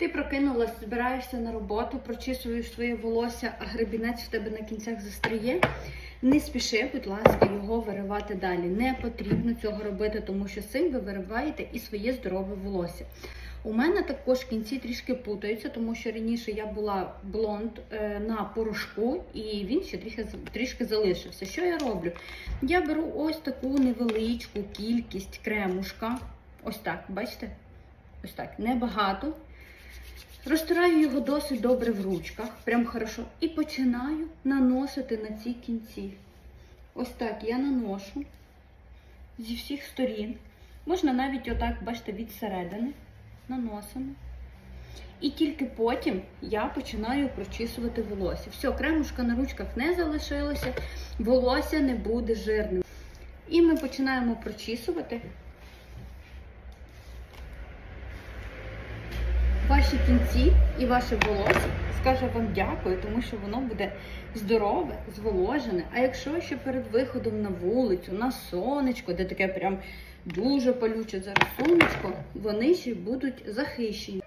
Ти прокинулась, збираєшся на роботу, прочісуєш своє волосся, а гребінець в тебе на кінцях застріє. Не спіши, будь ласка, його виривати далі. Не потрібно цього робити, тому що цим ви вириваєте і своє здорове волосся. У мене також кінці трішки путаються, тому що раніше я була блонд е, на порошку, і він ще трішки, трішки залишився. Що я роблю? Я беру ось таку невеличку кількість кремушка. Ось так, бачите? Ось так, небагато. Розтираю його досить добре в ручках, прям хорошо. І починаю наносити на ці кінці. Ось так я наношу зі всіх сторін. Можна навіть отак, бачите, від середини наносимо. І тільки потім я починаю прочісувати волосся. Все, кремушка на ручках не залишилося, волосся не буде жирним. І ми починаємо прочісувати. Ваші кінці і ваше волосся скаже вам дякую, тому що воно буде здорове, зволожене. А якщо ще перед виходом на вулицю, на сонечко, де таке прям дуже палюче зараз сонечко, вони ще будуть захищені.